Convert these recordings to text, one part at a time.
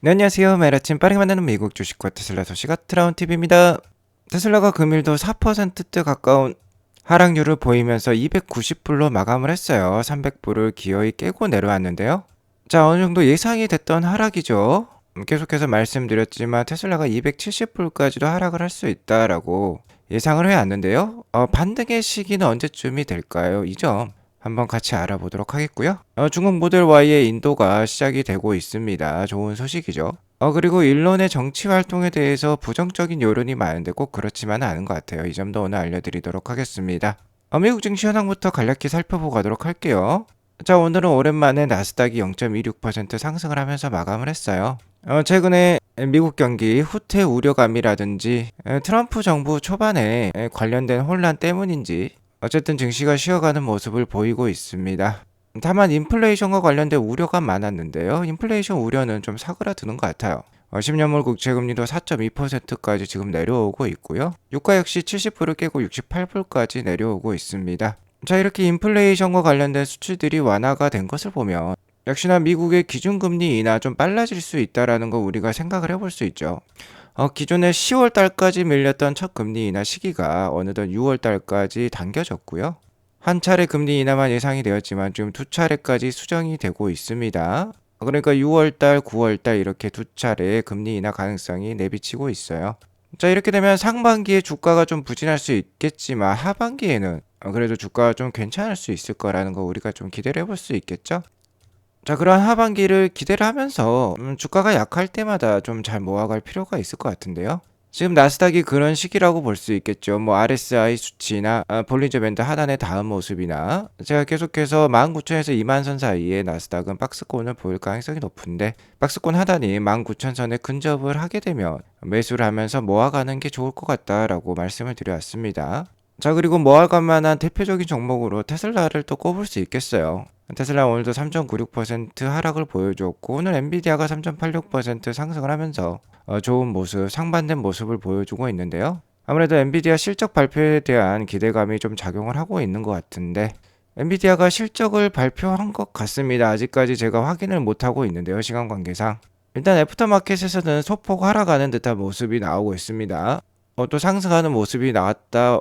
네, 안녕하세요. 매일 아침 빠르게 만나는 미국 주식과 테슬라 소식 아트라운 TV입니다. 테슬라가 금일도 4%대 가까운 하락률을 보이면서 290불로 마감을 했어요. 300불을 기어이 깨고 내려왔는데요. 자, 어느 정도 예상이 됐던 하락이죠. 음, 계속해서 말씀드렸지만 테슬라가 270불까지도 하락을 할 수 있다라고 예상을 해왔는데요. 어, 반등의 시기는 언제쯤이 될까요? 이 점 한번 같이 알아보도록 하겠고요. 어, 중국 모델 Y의 인도가 시작이 되고 있습니다. 좋은 소식이죠. 어, 그리고 일론의 정치 활동에 대해서 부정적인 여론이 많은데 꼭 그렇지만은 않은 것 같아요. 이 점도 오늘 알려드리도록 하겠습니다. 어, 미국 증시 현황부터 간략히 살펴보고 가도록 할게요. 자, 오늘은 오랜만에 나스닥이 0.26% 상승을 하면서 마감을 했어요. 어, 최근에 미국 경기 후퇴 우려감이라든지 에, 트럼프 정부 초반에 에, 관련된 혼란 때문인지 어쨌든 증시가 쉬어가는 모습을 보이고 있습니다. 다만 인플레이션과 관련된 우려가 많았는데요. 인플레이션 우려는 좀 사그라드는 것 같아요. 어, 10년물 국채금리도 4.2%까지 지금 내려오고 있고요. 유가 역시 70불을 깨고 68불까지 내려오고 있습니다. 자, 이렇게 인플레이션과 관련된 수치들이 완화가 된 것을 보면 역시나 미국의 기준금리 인하 좀 빨라질 수 있다라는 거 우리가 생각을 해볼 수 있죠. 어, 기존에 10월 달까지 밀렸던 첫 금리 인하 시기가 어느덧 6월 달까지 당겨졌고요. 한 차례 금리 인하만 예상이 되었지만 지금 두 차례까지 수정이 되고 있습니다. 그러니까 6월 달, 9월 달 이렇게 두 차례 금리 인하 가능성이 내비치고 있어요. 자, 이렇게 되면 상반기에 주가가 좀 부진할 수 있겠지만 하반기에는 어, 그래도 주가가 좀 괜찮을 수 있을 거라는 거 우리가 좀 기대를 해볼 수 있겠죠? 자, 그런 하반기를 기대를 하면서 음, 주가가 약할 때마다 좀 잘 모아갈 필요가 있을 것 같은데요. 지금 나스닥이 그런 시기라고 볼 수 있겠죠. 뭐 RSI 수치나 아, 볼린저 밴드 하단의 다음 모습이나 제가 계속해서 19,000에서 2만 선 사이에 나스닥은 박스권을 보일 가능성이 높은데 박스권 하단이 19,000선에 근접을 하게 되면 매수를 하면서 모아가는 게 좋을 것 같다라고 말씀을 드려왔습니다. 자 그리고 모아갈 만한 대표적인 종목으로 테슬라를 또 꼽을 수 있겠어요. 테슬라 오늘도 3.96% 하락을 보여줬고 오늘 엔비디아가 3.86% 상승을 하면서 어, 좋은 모습, 상반된 모습을 보여주고 있는데요. 아무래도 엔비디아 실적 발표에 대한 기대감이 좀 작용을 하고 있는 것 같은데 엔비디아가 실적을 발표한 것 같습니다. 아직까지 제가 확인을 못하고 있는데요. 시간 관계상. 일단 애프터마켓에서는 소폭 하락하는 듯한 모습이 나오고 있습니다. 어, 또 상승하는 모습이 나왔다,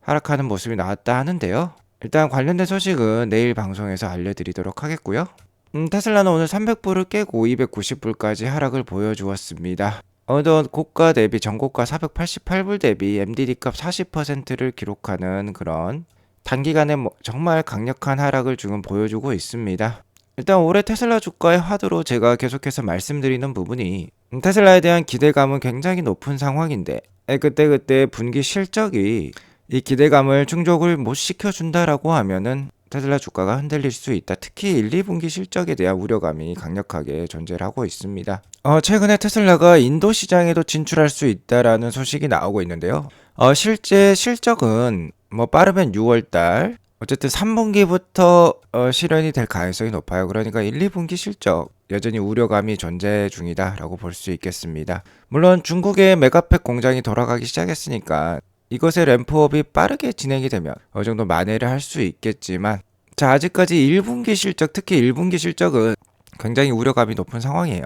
하락하는 모습이 나왔다 하는데요. 일단 관련된 소식은 내일 방송에서 알려드리도록 하겠고요. 음, 테슬라는 오늘 300불을 깨고 290불까지 하락을 보여주었습니다. 어느덧 고가 대비 전고가 488불 대비 MDD 값 40%를 기록하는 그런 단기간에 뭐 정말 강력한 하락을 지금 보여주고 있습니다. 일단 올해 테슬라 주가의 화두로 제가 계속해서 말씀드리는 부분이 음, 테슬라에 대한 기대감은 굉장히 높은 상황인데 그때그때 분기 실적이 이 기대감을 충족을 못 시켜준다라고 하면은 테슬라 주가가 흔들릴 수 있다. 특히 1, 2분기 실적에 대한 우려감이 강력하게 존재를 하고 있습니다. 어, 최근에 테슬라가 인도 시장에도 진출할 수 있다라는 소식이 나오고 있는데요. 어, 실제 실적은 뭐 빠르면 6월달, 어쨌든 3분기부터 어, 실현이 될 가능성이 높아요. 그러니까 1, 2분기 실적 여전히 우려감이 존재 중이다라고 볼 수 있겠습니다. 물론 중국의 메가팩 공장이 돌아가기 시작했으니까 이것의 램프업이 빠르게 진행이 되면 어느 정도 만회를 할 수 있겠지만 자 아직까지 1분기 실적 특히 1분기 실적은 굉장히 우려감이 높은 상황이에요.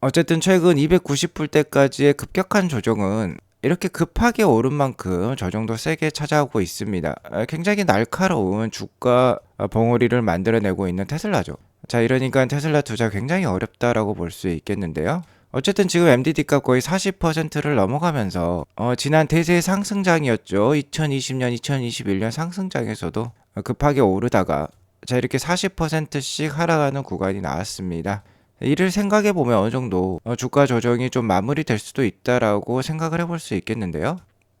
어쨌든 최근 290불대까지의 급격한 조정은 이렇게 급하게 오른 만큼 저 정도 세게 찾아오고 있습니다. 아, 굉장히 날카로운 주가 봉우리를 만들어내고 있는 테슬라죠. 자 이러니까 테슬라 투자 굉장히 어렵다라고 볼 수 있겠는데요. 어쨌든 지금 MDD 값 거의 40%를 넘어가면서 어, 지난 대세 상승장이었죠. 2020년, 2021년 상승장에서도 급하게 오르다가 자 이렇게 40%씩 하락하는 구간이 나왔습니다. 이를 생각해 보면 어느 정도 어, 주가 조정이 좀 마무리될 수도 있다라고 생각을 해볼 수 있겠는데요.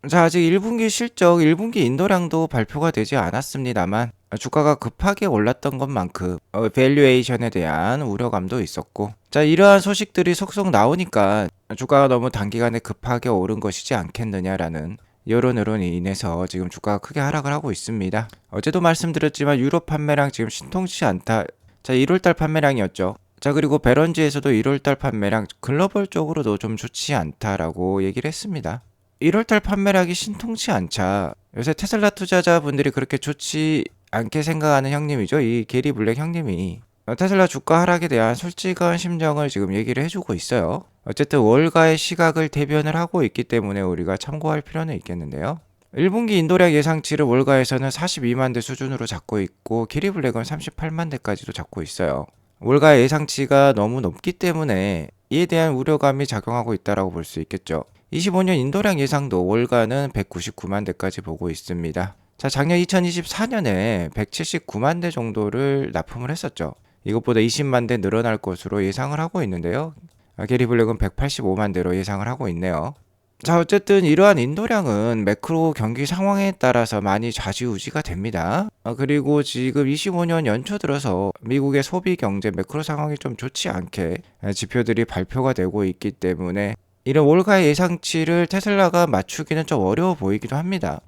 자 아직 1분기 실적, 1분기 인도량도 발표가 되지 않았습니다만 주가가 급하게 올랐던 것만큼 어, 밸류에이션에 대한 우려감도 있었고 자 이러한 소식들이 속속 나오니까 주가가 너무 단기간에 급하게 오른 것이지 않겠느냐라는 여론으로 인해서 지금 주가가 크게 하락을 하고 있습니다. 어제도 말씀드렸지만 유럽 판매량 지금 신통치 않다. 자 1월달 판매량이었죠. 자 그리고 베런지에서도 1월달 판매량 글로벌적으로도 좀 좋지 않다라고 얘기를 했습니다. 1월달 판매량이 신통치 않자 요새 테슬라 투자자분들이 그렇게 좋지 않게 생각하는 형님이죠. 이 게리 블랙 형님이 어, 테슬라 주가 하락에 대한 솔직한 심정을 지금 얘기를 해주고 있어요. 어쨌든 월가의 시각을 대변을 하고 있기 때문에 우리가 참고할 필요는 있겠는데요. 1분기 인도량 예상치를 월가에서는 42만 대 수준으로 잡고 있고 기리블랙은 38만 대까지도 잡고 있어요. 월가의 예상치가 너무 높기 때문에 이에 대한 우려감이 작용하고 있다고 볼 수 있겠죠. 25년 인도량 예상도 월가는 199만 대까지 보고 있습니다. 자, 작년 2024년에 179만 대 정도를 납품을 했었죠. 이것보다 20만 대 늘어날 것으로 예상을 하고 있는데요. 아, 게리 블랙은 185만 대로 예상을 하고 있네요. 자, 어쨌든 이러한 인도량은 매크로 경기 상황에 따라서 많이 좌지우지가 됩니다. 아, 그리고 지금 25년 연초 들어서 미국의 소비 경제 매크로 상황이 좀 좋지 않게 지표들이 발표가 되고 있기 때문에 이런 월가의 예상치를 테슬라가 맞추기는 좀 어려워 보이기도 합니다.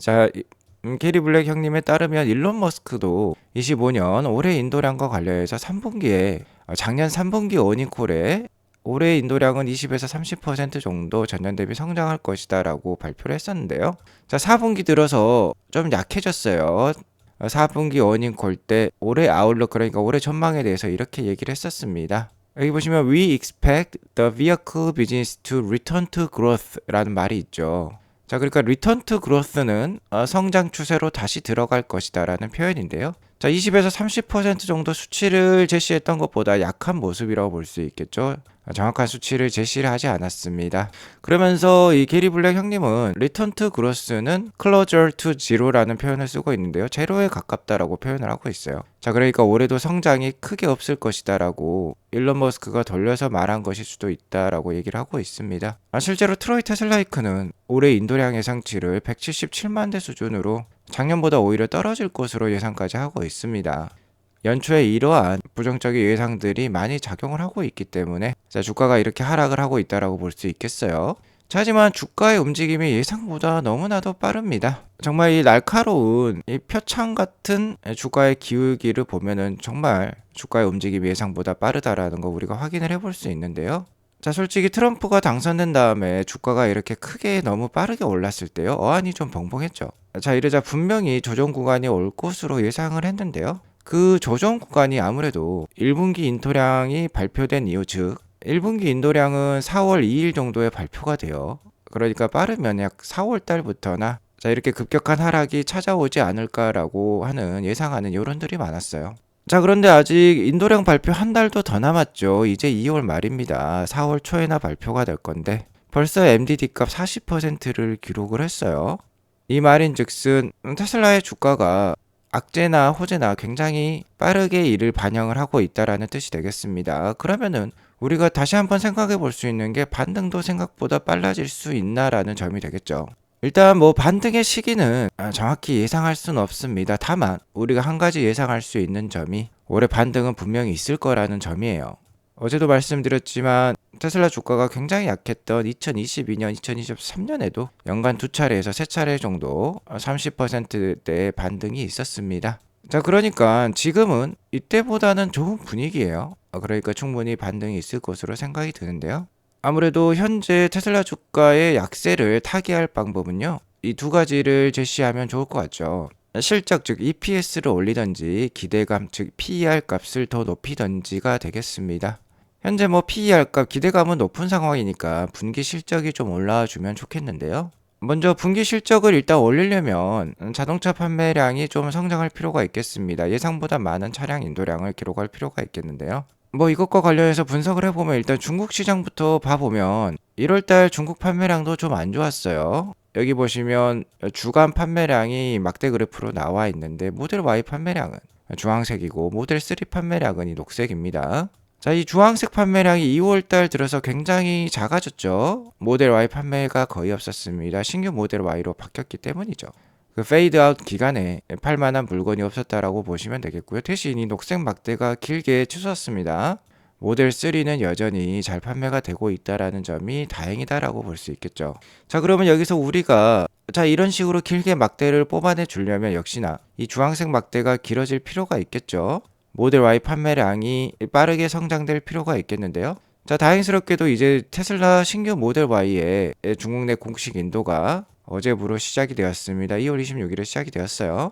자, 음, 캐리 블랙 형님에 따르면 일론 머스크도 25년 올해 인도량과 관련해서 3분기에 어, 작년 3분기 어닝콜에 올해 인도량은 20에서 30% 정도 전년 대비 성장할 것이다라고 발표를 했었는데요. 자, 4분기 들어서 좀 약해졌어요. 4분기 어닝콜 때 올해 아웃룩 그러니까 올해 전망에 대해서 이렇게 얘기를 했었습니다. 여기 보시면 we expect the vehicle business to return to growth라는 말이 있죠. 자, 그러니까 return to growth는 어, 성장 추세로 다시 들어갈 것이다라는 표현인데요. 자, 20에서 30% 정도 수치를 제시했던 것보다 약한 모습이라고 볼 수 있겠죠. 정확한 수치를 제시를 하지 않았습니다. 그러면서 이 게리 블랙 형님은 return to growth는 closer to zero라는 표현을 쓰고 있는데요. 제로에 가깝다라고 표현을 하고 있어요. 자, 그러니까 올해도 성장이 크게 없을 것이다라고 일론 머스크가 돌려서 말한 것일 수도 있다라고 얘기를 하고 있습니다. 아, 실제로 트로이 테슬라이크는 올해 인도량 예상치를 177만 대 수준으로 작년보다 오히려 떨어질 것으로 예상까지 하고 있습니다. 연초에 이러한 부정적인 예상들이 많이 작용을 하고 있기 때문에 주가가 이렇게 하락을 하고 있다라고 볼 수 있겠어요. 자, 하지만 주가의 움직임이 예상보다 너무나도 빠릅니다. 정말 이 날카로운 이 표창 같은 주가의 기울기를 보면은 정말 주가의 움직임이 예상보다 빠르다라는 거 우리가 확인을 해볼 수 있는데요. 자, 솔직히 트럼프가 당선된 다음에 주가가 이렇게 크게 너무 빠르게 올랐을 때요. 어안이 좀 벙벙했죠. 자, 이러자 분명히 조정 구간이 올 것으로 예상을 했는데요. 그 조정 구간이 아무래도 1분기 인도량이 발표된 이후 즉 1분기 인도량은 4월 2일 정도에 발표가 돼요. 그러니까 빠르면 약 4월 달부터나 자 이렇게 급격한 하락이 찾아오지 않을까라고 하는 예상하는 여론들이 많았어요. 자 그런데 아직 인도량 발표 한 달도 더 남았죠. 이제 2월 말입니다. 4월 초에나 발표가 될 건데 벌써 MDD 값 40%를 기록을 했어요. 이 말인즉슨 테슬라의 주가가 악재나 호재나 굉장히 빠르게 이를 반영을 하고 있다라는 뜻이 되겠습니다. 그러면은 우리가 다시 한번 생각해 볼 수 있는 게 반등도 생각보다 빨라질 수 있나라는 점이 되겠죠. 일단 뭐 반등의 시기는 정확히 예상할 수는 없습니다. 다만 우리가 한 가지 예상할 수 있는 점이 올해 반등은 분명히 있을 거라는 점이에요. 어제도 말씀드렸지만 테슬라 주가가 굉장히 약했던 2022년, 2023년에도 연간 두 차례에서 세 차례 정도 30%대의 반등이 있었습니다. 자, 그러니까 지금은 이때보다는 좋은 분위기예요. 그러니까 충분히 반등이 있을 것으로 생각이 드는데요. 아무래도 현재 테슬라 주가의 약세를 타개할 방법은요. 이 두 가지를 제시하면 좋을 것 같죠. 실적 즉 EPS를 올리던지 기대감 즉 PER 값을 더 높이던지가 되겠습니다. 현재 뭐 PER 값 기대감은 높은 상황이니까 분기 실적이 좀 올라와 주면 좋겠는데요. 먼저 분기 실적을 일단 올리려면 자동차 판매량이 좀 성장할 필요가 있겠습니다. 예상보다 많은 차량 인도량을 기록할 필요가 있겠는데요. 뭐 이것과 관련해서 분석을 해보면 일단 중국 시장부터 봐보면 1월달 중국 판매량도 좀 안 좋았어요. 여기 보시면 주간 판매량이 막대 그래프로 나와 있는데 모델 Y 판매량은 주황색이고 모델 3 판매량은 이 녹색입니다. 자, 이 주황색 판매량이 2월달 들어서 굉장히 작아졌죠. 모델 Y 판매가 거의 없었습니다. 신규 모델 Y로 바뀌었기 때문이죠. 그 페이드 아웃 기간에 팔만한 물건이 없었다라고 보시면 되겠고요. 대신 이 녹색 막대가 길게 치솟았습니다. 모델 3는 여전히 잘 판매가 되고 있다라는 점이 다행이다라고 볼 수 있겠죠. 자, 그러면 여기서 우리가 자, 이런 식으로 길게 막대를 뽑아내 주려면 역시나 이 주황색 막대가 길어질 필요가 있겠죠. 모델 Y 판매량이 빠르게 성장될 필요가 있겠는데요. 자, 다행스럽게도 이제 테슬라 신규 모델 Y의 중국 내 공식 인도가 어제부로 시작이 되었습니다. 2월 26일에 시작이 되었어요.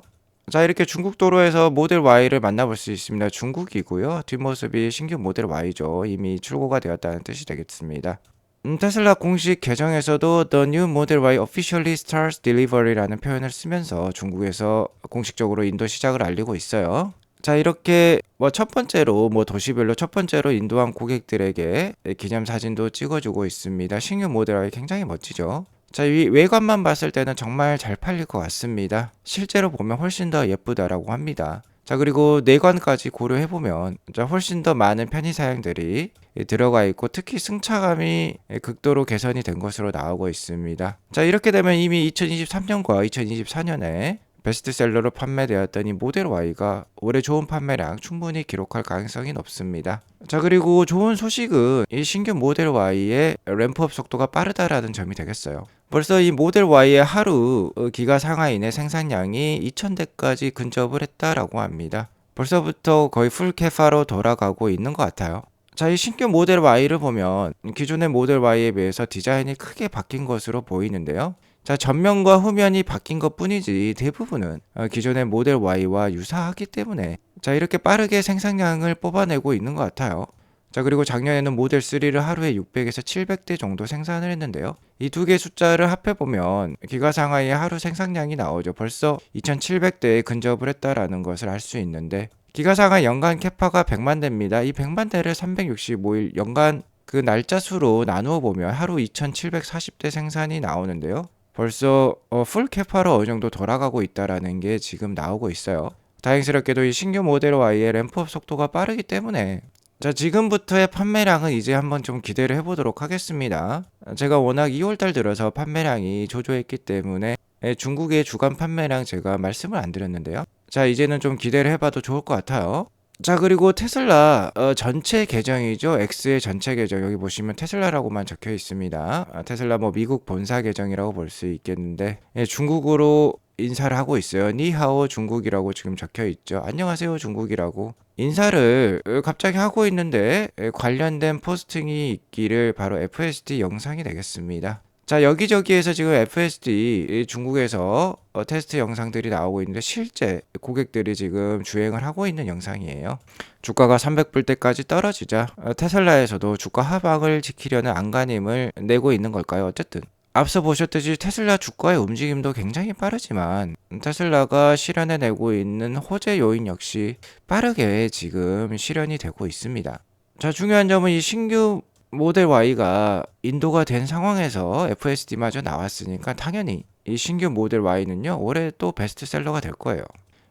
자 이렇게 중국 도로에서 모델 Y를 만나볼 수 있습니다. 중국이고요. 뒷모습이 신규 모델 Y죠. 이미 출고가 되었다는 뜻이 되겠습니다. 음, 테슬라 공식 계정에서도 The New Model Y Officially Starts Delivery라는 표현을 쓰면서 중국에서 공식적으로 인도 시작을 알리고 있어요. 자 이렇게 뭐 첫 번째로 뭐 도시별로 첫 번째로 인도한 고객들에게 기념 사진도 찍어주고 있습니다. 신규 모델 Y 굉장히 멋지죠. 자, 이 외관만 봤을 때는 정말 잘 팔릴 것 같습니다. 실제로 보면 훨씬 더 예쁘다라고 합니다. 자, 그리고 내관까지 고려해보면 자, 훨씬 더 많은 편의 사양들이 들어가 있고 특히 승차감이 극도로 개선이 된 것으로 나오고 있습니다. 자, 이렇게 되면 이미 2023년과 2024년에 베스트셀러로 판매되었던 이 모델 Y가 올해 좋은 판매량 충분히 기록할 가능성이 높습니다. 자 그리고 좋은 소식은 이 신규 모델 Y의 램프업 속도가 빠르다라는 점이 되겠어요. 벌써 이 모델 Y의 하루 기가 상하인의 생산량이 2000대까지 근접을 했다라고 합니다. 벌써부터 거의 풀 캐파로 돌아가고 있는 것 같아요. 자, 이 신규 모델 Y를 보면 기존의 모델 Y에 비해서 디자인이 크게 바뀐 것으로 보이는데요. 자, 전면과 후면이 바뀐 것 뿐이지 대부분은 어, 기존의 모델 Y와 유사하기 때문에 자, 이렇게 빠르게 생산량을 뽑아내고 있는 것 같아요. 자, 그리고 작년에는 모델 3를 하루에 600에서 700대 정도 생산을 했는데요. 이 두 개 숫자를 합해보면 기가 상하이의 하루 생산량이 나오죠. 벌써 2700대에 근접을 했다라는 것을 알 수 있는데 기가 상하이 연간 캐파가 100만 대입니다. 이 100만 대를 365일 연간 그 날짜 수로 나누어 보면 하루 2740대 생산이 나오는데요. 벌써 어, 풀 캐파로 어느 정도 돌아가고 있다라는 게 지금 나오고 있어요. 다행스럽게도 이 신규 모델 Y의 램프업 속도가 빠르기 때문에 자 지금부터의 판매량은 이제 한번 좀 기대를 해보도록 하겠습니다. 제가 워낙 2월달 들어서 판매량이 조조했기 때문에 예, 중국의 주간 판매량 제가 말씀을 안 드렸는데요. 자 이제는 좀 기대를 해봐도 좋을 것 같아요. 자 그리고 테슬라 어, 전체 계정이죠. X의 전체 계정. 여기 보시면 테슬라라고만 적혀 있습니다. 아, 테슬라 뭐 미국 본사 계정이라고 볼 수 있겠는데 예, 중국어로 인사를 하고 있어요. 니하오 중국이라고 지금 적혀 있죠. 안녕하세요 중국이라고. 인사를 어, 갑자기 하고 있는데 예, 관련된 포스팅이 있기를 바로 FSD 영상이 되겠습니다 자 여기저기에서 지금 FSD 중국에서 어, 테스트 영상들이 나오고 있는데 실제 고객들이 지금 주행을 하고 있는 영상이에요. 주가가 300불 때까지 떨어지자 어, 테슬라에서도 주가 하방을 지키려는 안간힘을 내고 있는 걸까요? 어쨌든 앞서 보셨듯이 테슬라 주가의 움직임도 굉장히 빠르지만 테슬라가 실현해내고 있는 호재 요인 역시 빠르게 지금 실현이 되고 있습니다. 자 중요한 점은 이 신규 모델 Y가 인도가 된 상황에서 FSD마저 나왔으니까 당연히 이 신규 모델 Y는요 올해 또 베스트셀러가 될 거예요.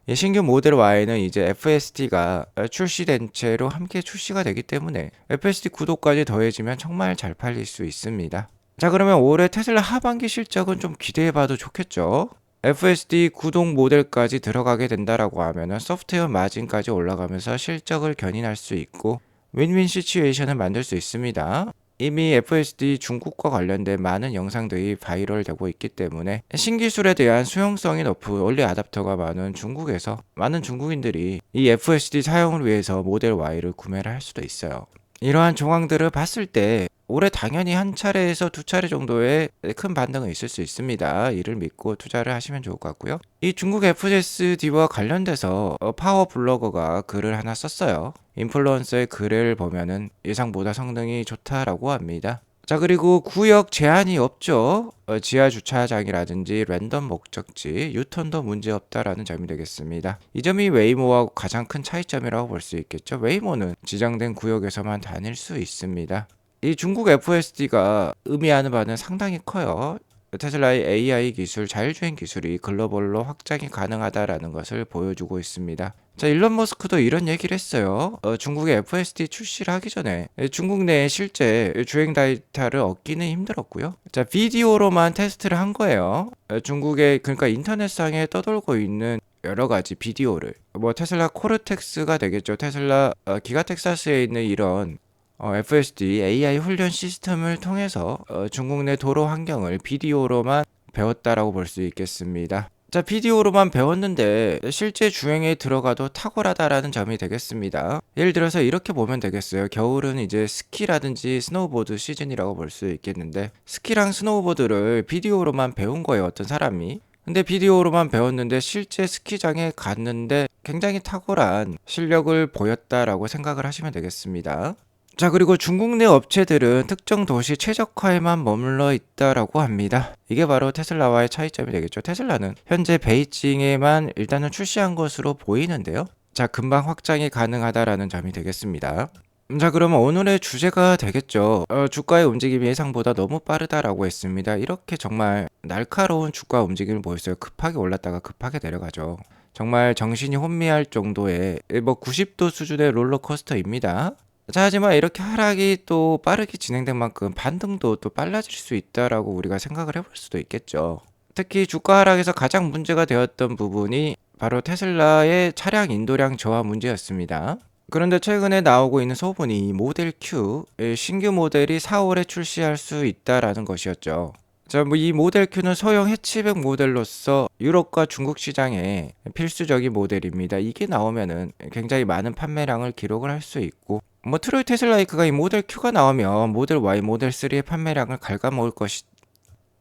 이 신규 모델 Y는 이제 FSD가 출시된 채로 함께 출시가 되기 때문에 FSD 구독까지 더해지면 정말 잘 팔릴 수 있습니다. 자 그러면 올해 테슬라 하반기 실적은 좀 기대해봐도 좋겠죠. FSD 구동 모델까지 들어가게 된다라고 하면은 소프트웨어 마진까지 올라가면서 실적을 견인할 수 있고 윈윈 시츄에이션을 만들 수 있습니다. 이미 FSD 중국과 관련된 많은 영상들이 바이럴 되고 있기 때문에 신기술에 대한 수용성이 높은 원리 아답터가 많은 중국에서 많은 중국인들이 이 FSD 사용을 위해서 모델 Y를 구매를 할 수도 있어요. 이러한 정황들을 봤을 때 올해 당연히 한 차례에서 두 차례 정도의 큰 반등은 있을 수 있습니다. 이를 믿고 투자를 하시면 좋을 것 같고요. 이 중국 FSD와 관련돼서 어, 파워 블로거가 글을 하나 썼어요. 인플루언서의 글을 보면은 예상보다 성능이 좋다라고 합니다. 자 그리고 구역 제한이 없죠. 어, 지하 주차장이라든지 랜덤 목적지, 유턴도 문제 없다라는 점이 되겠습니다. 이 점이 웨이모와 가장 큰 차이점이라고 볼 수 있겠죠. 웨이모는 지정된 구역에서만 다닐 수 있습니다. 이 중국 FSD가 의미하는 바는 상당히 커요. 테슬라의 AI 기술, 자율주행 기술이 글로벌로 확장이 가능하다라는 것을 보여주고 있습니다. 자, 일론 머스크도 이런 얘기를 했어요. 어, 중국의 FSD 출시를 하기 전에 중국 내에 실제 주행 데이터를 얻기는 힘들었고요. 자, 비디오로만 테스트를 한 거예요. 어, 중국의 그러니까 인터넷상에 떠돌고 있는 여러 가지 비디오를 뭐 테슬라 코르텍스가 되겠죠. 테슬라 어, 기가 텍사스에 있는 이런 어, FSD AI 훈련 시스템을 통해서 어, 중국 내 도로 환경을 비디오로만 배웠다라고 볼 수 있겠습니다. 자, 비디오로만 배웠는데 실제 주행에 들어가도 탁월하다라는 점이 되겠습니다. 예를 들어서 이렇게 보면 되겠어요. 겨울은 이제 스키라든지 스노우보드 시즌이라고 볼 수 있겠는데 스키랑 스노우보드를 비디오로만 배운 거예요. 어떤 사람이. 근데 비디오로만 배웠는데 실제 스키장에 갔는데 굉장히 탁월한 실력을 보였다라고 생각을 하시면 되겠습니다. 자, 그리고 중국 내 업체들은 특정 도시 최적화에만 머물러 있다라고 합니다. 이게 바로 테슬라와의 차이점이 되겠죠. 테슬라는 현재 베이징에만 일단은 출시한 것으로 보이는데요. 자, 금방 확장이 가능하다라는 점이 되겠습니다. 음, 자, 그러면 오늘의 주제가 되겠죠. 어, 주가의 움직임이 예상보다 너무 빠르다라고 했습니다. 이렇게 정말 날카로운 주가 움직임을 보였어요. 급하게 올랐다가 급하게 내려가죠. 정말 정신이 혼미할 정도의 뭐 90도 수준의 롤러코스터입니다. 자, 하지만 이렇게 하락이 또 빠르게 진행된 만큼 반등도 또 빨라질 수 있다라고 우리가 생각을 해볼 수도 있겠죠. 특히 주가 하락에서 가장 문제가 되었던 부분이 바로 테슬라의 차량 인도량 저하 문제였습니다. 그런데 최근에 나오고 있는 소문이 이 모델 Q 의 신규 모델이 4월에 출시할 수 있다라는 것이었죠. 자, 뭐 이 모델 Q는 소형 해치백 모델로서 유럽과 중국 시장에 필수적인 모델입니다. 이게 나오면은 굉장히 많은 판매량을 기록을 할 수 있고 뭐 트로이 테슬라이크가 이 모델 Q가 나오면 모델 Y, 모델 3의 판매량을 갉아먹을 것이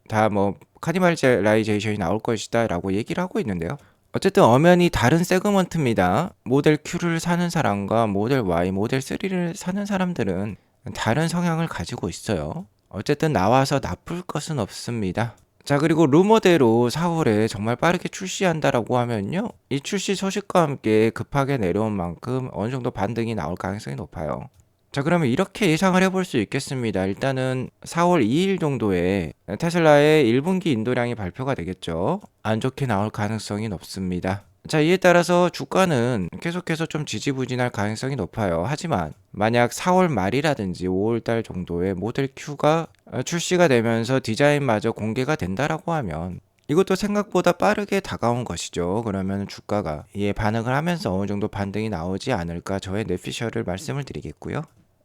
다 뭐 카니발라이제이션이 나올 것이다라고 얘기를 하고 있는데요. 어쨌든 엄연히 다른 세그먼트입니다. 모델 Q를 사는 사람과 모델 Y, 모델 3를 사는 사람들은 다른 성향을 가지고 있어요. 어쨌든 나와서 나쁠 것은 없습니다. 자, 그리고 루머대로 4월에 정말 빠르게 출시한다라고 하면요. 이 출시 소식과 함께 급하게 내려온 만큼 어느 정도 반등이 나올 가능성이 높아요. 자, 그러면 이렇게 예상을 해볼 수 있겠습니다. 일단은 4월 2일 정도에 테슬라의 1분기 인도량이 발표가 되겠죠. 안 좋게 나올 가능성이 높습니다. 자, 이에 따라서 주가는 계속해서 좀 지지부진할 가능성이 높아요. 하지만 만약 4월 말이라든지 5월 달 정도에 모델 Q가 출시가 되면서 디자인마저 공개가 된다라고 하면 이것도 생각보다 빠르게 다가온 것이죠. 그러면 주가가 이에 반응을 하면서 어느 정도 반등이 나오지 않을까 저의 뇌피셜을 말씀을 드리겠고요.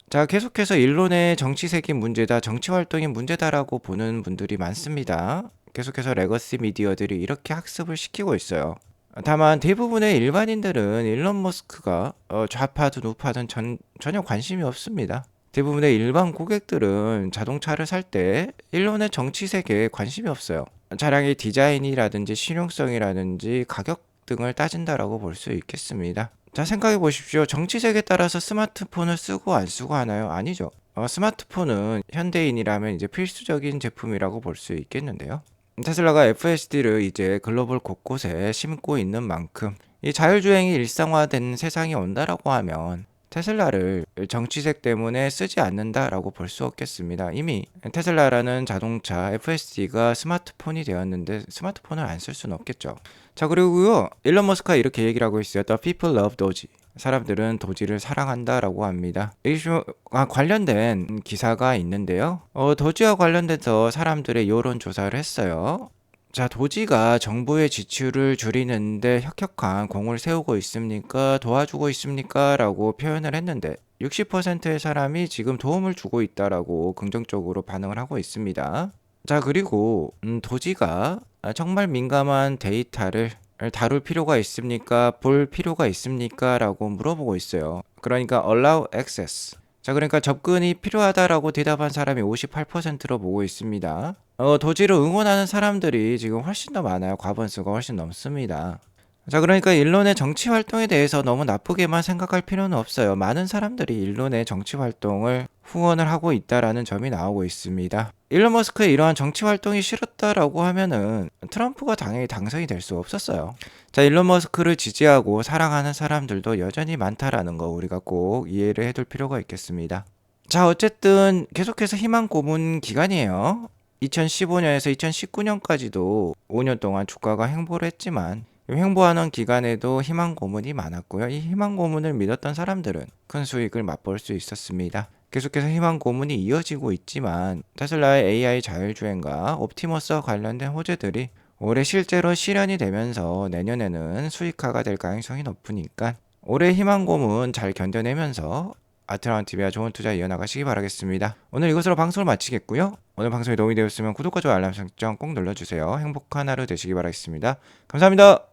자, 계속해서 일론의 정치색인 문제다, 정치 활동이 문제다라고 보는 분들이 많습니다. 계속해서 레거시 미디어들이 이렇게 학습을 시키고 있어요. 다만 대부분의 일반인들은 일론 머스크가 어, 좌파든 우파든 전, 전혀 관심이 없습니다. 대부분의 일반 고객들은 자동차를 살 때 일론의 정치색에 관심이 없어요. 차량의 디자인이라든지 실용성이라든지 가격 등을 따진다라고 볼 수 있겠습니다. 자, 생각해 보십시오. 정치색에 따라서 스마트폰을 쓰고 안 쓰고 하나요? 아니죠. 어, 스마트폰은 현대인이라면 이제 필수적인 제품이라고 볼 수 있겠는데요. 테슬라가 FSD를 이제 글로벌 곳곳에 심고 있는 만큼 이 자율주행이 일상화된 세상이 온다라고 하면 테슬라를 정치색 때문에 쓰지 않는다라고 볼 수 없겠습니다. 이미 테슬라라는 자동차 FSD가 스마트폰이 되었는데 스마트폰을 안 쓸 수는 없겠죠. 자 그리고요 일론 머스크가 이렇게 얘기를 하고 있어요. The people love Doge. 사람들은 도지를 사랑한다라고 합니다. 이슈 아, 관련된 기사가 있는데요. 어, 도지와 관련돼서 사람들의 여론 조사를 했어요. 자, 도지가 정부의 지출을 줄이는데 혁혁한 공을 세우고 있습니까? 도와주고 있습니까? 라고 표현을 했는데 60%의 사람이 지금 도움을 주고 있다라고 긍정적으로 반응을 하고 있습니다. 자, 그리고 음, 도지가 정말 민감한 데이터를 다룰 필요가 있습니까? 볼 필요가 있습니까? 라고 물어보고 있어요. 그러니까 allow access. 자, 그러니까 접근이 필요하다라고 대답한 사람이 58%로 보고 있습니다. 어, 도지를 응원하는 사람들이 지금 훨씬 더 많아요. 과반수가 훨씬 넘습니다. 자, 그러니까 일론의 정치 활동에 대해서 너무 나쁘게만 생각할 필요는 없어요. 많은 사람들이 일론의 정치 활동을 후원을 하고 있다라는 점이 나오고 있습니다. 일론 머스크의 이러한 정치 활동이 싫었다라고 하면은 트럼프가 당연히 당선이 될 수 없었어요. 자, 일론 머스크를 지지하고 사랑하는 사람들도 여전히 많다라는 거 우리가 꼭 이해를 해둘 필요가 있겠습니다. 자, 어쨌든 계속해서 희망 고문 기간이에요. 2015년에서 2019년까지도 5년 동안 주가가 행보를 했지만 횡보하는 기간에도 희망 고문이 많았고요. 이 희망 고문을 믿었던 사람들은 큰 수익을 맛볼 수 있었습니다. 계속해서 희망 고문이 이어지고 있지만 테슬라의 AI 자율주행과 옵티머스와 관련된 호재들이 올해 실제로 실현이 되면서 내년에는 수익화가 될 가능성이 높으니까 올해 희망 고문 잘 견뎌내면서 아트라운 TV와 좋은 투자 이어나가시기 바라겠습니다. 오늘 이것으로 방송을 마치겠고요. 오늘 방송이 도움이 되었으면 구독과 좋아요 알람 설정 꼭 눌러주세요. 행복한 하루 되시기 바라겠습니다. 감사합니다.